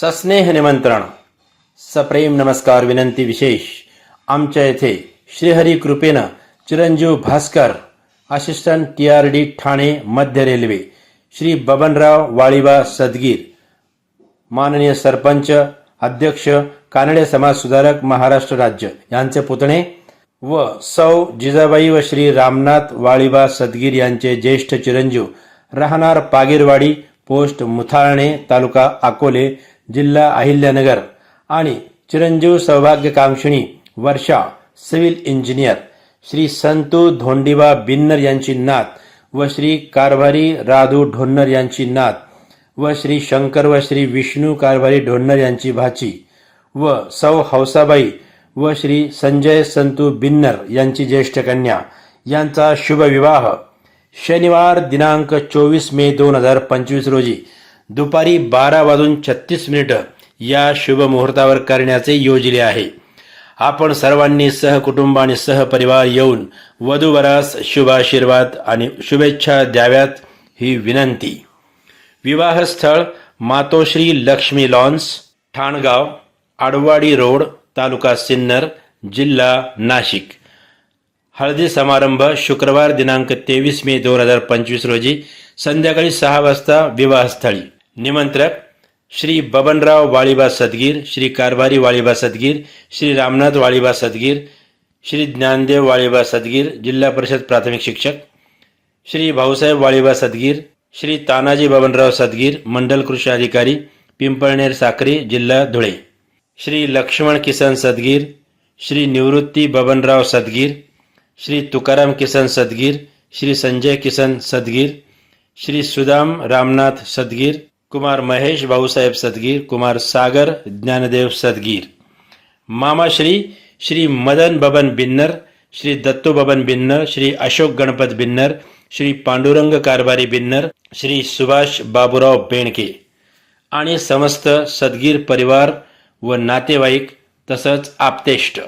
सस्नेह निमंत्रण। सप्रेम नमस्कार विनंती विशेष। आमच्या येथे श्रीहरी कृपेनं चिरंजीव Bhaskar assistant T R D Thane मध्य रेल्वे श्री बबनराव वाळीबा सदगीर माननीय सरपंच अध्यक्ष कानडे समाज सुधारक महाराष्ट्र राज्य यांचे पुतणे व सौ जिजाबाई व श्री रामनाथ वाळीबा सदगीर यांचे ज्येष्ठ चिरंजीव राहणार पागीरवाडी पोस्ट मुथाळणे तालुका अकोले जिल्हा अहिल्यानगर आणि चिरंजीव सौभाग्यकांक्षिणी वर्षा सिव्हिल इंजिनियर श्री संतू धोंडिबा बिन्नर यांची नात व श्री कारभारी राधू ढोन्नर यांची नात व श्री शंकर व श्री विष्णू कारभारी ढोन्नर यांची भाची व सौ हौसाबाई व श्री संजय संतू बिन्नर यांची ज्येष्ठ कन्या यांचा शुभविवाह शनिवार दिनांक चोवीस मे दोन हजार पंचवीस रोजी दुपारी बारा वाजून छत्तीस मिनिटं या शुभ मुहूर्तावर करण्याचे योजले आहे. आपण सर्वांनी सहकुटुंब आणि सहपरिवार येऊन वधूवरास शुभाशीर्वाद आणि शुभेच्छा द्याव्यात ही विनंती. विवाहस्थळ मातोश्री लक्ष्मी लॉन्स ठाणगाव आडवाडी रोड तालुका सिन्नर जिल्हा नाशिक. हळदी समारंभ शुक्रवार दिनांक तेवीस मे दोन हजार पंचवीस रोजी संध्याकाळी सहा वाजता विवाहस्थळी. निमंत्रक श्री बबनराव वाळीबा सदगीर श्री कारभारी वाळीबा सदगीर श्री रामनाथ वाळीबा सदगीर श्री ज्ञानदेव वाळीबा सदगीर जिल्हा परिषद प्राथमिक शिक्षक श्री भाऊसाहेब वाळीबा सदगीर श्री तानाजी बबनराव सदगीर मंडल कृषी अधिकारी पिंपळनेर साखरी जिल्हा धुळे श्री लक्ष्मण किसन सदगीर श्री निवृत्ती बबनराव सदगीर श्री तुकाराम किसन सदगीर श्री संजय किसन सदगीर श्री सुदाम रामनाथ सदगीर कुमार महेश भाऊसाहेब सदगीर कुमार सागर ज्ञानदेव सदगीर. मामाश्री श्री मदन बबन बिन्नर श्री दत्तू बबन बिन्नर श्री अशोक गणपत बिन्नर श्री पांडुरंग कारभारी बिन्नर श्री सुभाष बाबुराव बेणके. आणि समस्त सदगीर परिवार व नातेवाईक तसंच आप्तेष्ट.